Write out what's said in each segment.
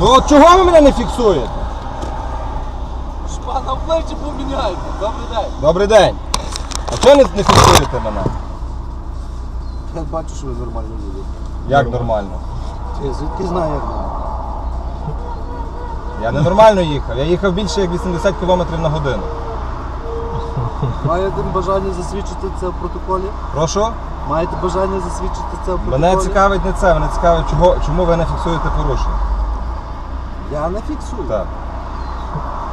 от чого ви мене не фіксуєте? Шпана в плечі поміняйте. Добрий день. Добрий день. А чого не, не фіксуєте мене? Я бачу, що ви нормально їдете. Як нормально? Я звідки знаю, як нормально. Я не нормально їхав. Я їхав більше як 80 км на годину. Маєте бажання засвідчити це в протоколі? Прошу? Маєте бажання засвідчити це в протоколі? Мене цікавить не це, мене цікавить, чого, чому ви не фіксуєте порушення. Я не фіксую. Так.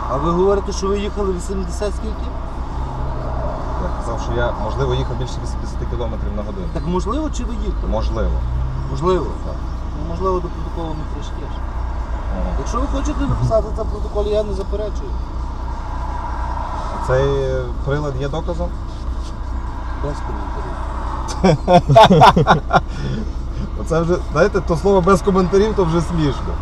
А ви говорите, що ви їхали 80 скільки? Я казав, що я, можливо, їхав більше 80 км на годину. Так можливо чи ви їхали? Можливо. Можливо. Так. Ну, можливо, до протоколу не прийшли. Ага. Якщо ви хочете написати це в протоколі, я не заперечую. А Цей е, прилад є доказом? Без коментарів. Оце вже, знаєте, то слово без коментарів, то вже смішно.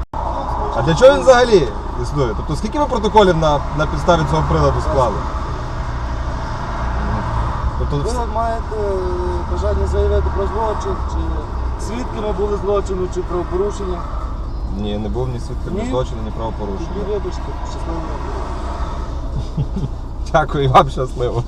А для чого він взагалі існує? Тобто скільки ви протоколів на, на підставі цього приладу склали? Тобто, Ви маєте е, бажання заявити про злочин, чи свідками були злочину, чи правопорушення. ні, не був ні свідком, ні Ні. злочину, ні Тоді правопорушення. вибачте, щасливо. Дякую і вам щасливо.